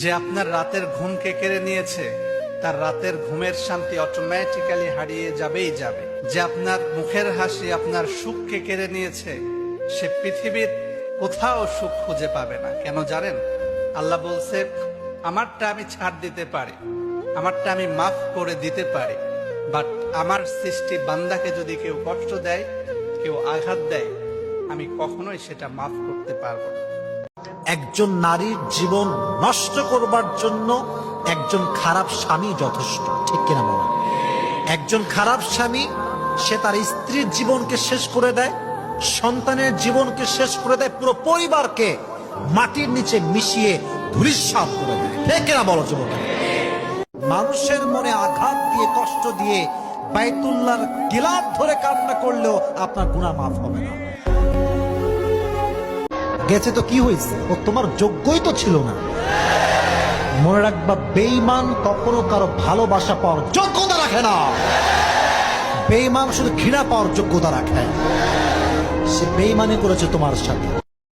যে আপনার রাতের ঘুমকে কেড়ে নিয়েছে, তার রাতের ঘুমের শান্তি অটোমেটিক্যালি হারিয়ে যাবেই যাবে। যে আপনার মুখের হাসি, আপনার সুখকে কেড়ে নিয়েছে, সে পৃথিবীর কোথাও সুখ খুঁজে পাবে না। কেন জানেন? আল্লাহ বলছে, আমারটা আমি ছাড় দিতে পারি, আমারটা আমি মাফ করে দিতে পারি বাট আমার সৃষ্টি বান্দাকে যদি কেউ কষ্ট দেয়, কেউ আঘাত দেয়, আমি কখনোই সেটা মাফ করতে পারব না। একজন নারীর জীবন নষ্ট করবার জন্য একজন খারাপ স্বামী যথেষ্ট। ঠিক কিনা বলো একজন খারাপ স্বামী, সে তার স্ত্রীর জীবনকে শেষ করে দেয়, সন্তানের জীবনকে শেষ করে দেয়, পুরো পরিবারকে মাটির নিচে মিশিয়ে ধুলিস্বাদ করে দেয়। ঠিক কিনা বলো যুবক? মানুষের মনে আঘাত দিয়ে, কষ্ট দিয়ে বাইতুল্লাহর গিলাপ ধরে কান্না করলেও আপনার গুণা মাফ হবে না। গেছে তো কি হয়েছে? ও তোমার যোগ্যই তো ছিল না। মনে রাখবা বেইমান কখনো কারও ভালোবাসা পাওয়ার যোগ্যতা রাখে না। বেইমান শুধু ঘৃণা পাওয়ার যোগ্যতা রাখে। সে বেইমানি করেছে তোমার সাথে।